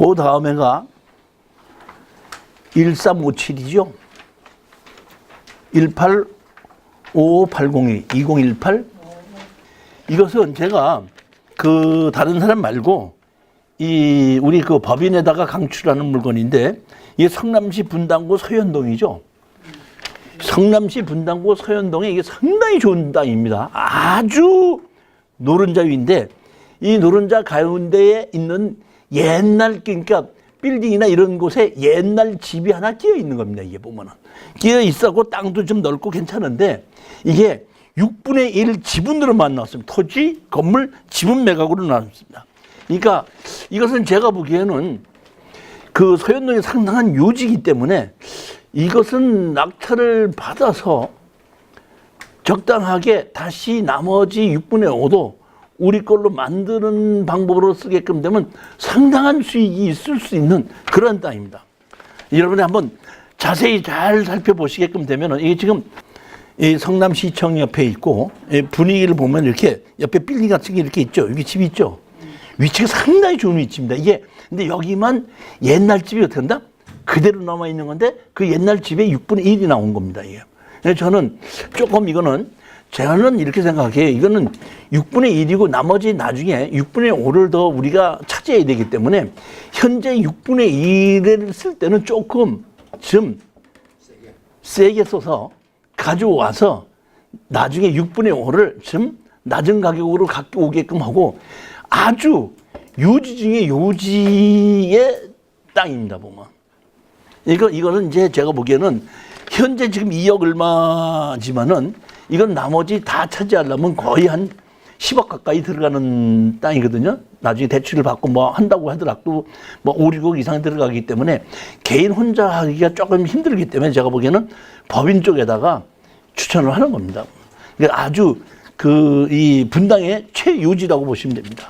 그 다음에가 1357이죠. 185580이 2018 이것은 제가 그 다른 사람 말고 이 우리 그 법인에다가 강출하는 물건인데 이게 성남시 분당구 서현동이죠. 성남시 분당구 서현동에 이게 상당히 좋은 땅입니다. 아주 노른자 위인데 이 노른자 가운데에 있는 옛날 그러니까 빌딩이나 이런 곳에 옛날 집이 하나 끼어 있는 겁니다. 이게 보면은 끼어 있었고 땅도 좀 넓고 괜찮은데 이게 6분의 1 지분으로만 나왔습니다. 토지, 건물, 지분 매각으로 나왔습니다. 그러니까 이것은 제가 보기에는 그 소현동이 상당한 요지이기 때문에 이것은 낙찰을 받아서 적당하게 다시 나머지 6분의 5도 우리 걸로 만드는 방법으로 쓰게끔 되면 상당한 수익이 있을 수 있는 그런 땅입니다. 여러분이 한번 자세히 잘 살펴보시게끔 되면 이게 지금 이 성남시청 옆에 있고 이 분위기를 보면 이렇게 옆에 빌딩 같은 게 이렇게 있죠. 여기 집이 있죠. 위치가 상당히 좋은 위치입니다. 이게 근데 여기만 옛날 집이 어떻게 한다? 그대로 남아 있는 건데 그 옛날 집에 6분의 1이 나온 겁니다. 이게. 저는 조금 이거는 저는 이렇게 생각해요. 이거는 6분의 1이고 나머지 나중에 6분의 5를 더 우리가 차지해야 되기 때문에 현재 6분의 1을 쓸 때는 조금 좀 세게 써서 가져와서 나중에 6분의 5를 좀 낮은 가격으로 갖고 오게끔 하고 아주 요지 중에 요지의 땅입니다, 보면. 이거, 이거는 이제 제가 보기에는 현재 지금 2억 얼마지만은 이건 나머지 다 차지하려면 거의 한 10억 가까이 들어가는 땅이거든요. 나중에 대출을 받고 뭐 한다고 하더라도 뭐 5, 6억 이상 들어가기 때문에 개인 혼자 하기가 조금 힘들기 때문에 제가 보기에는 법인 쪽에다가 추천을 하는 겁니다. 그러니까 아주 그 이 분당의 최요지라고 보시면 됩니다.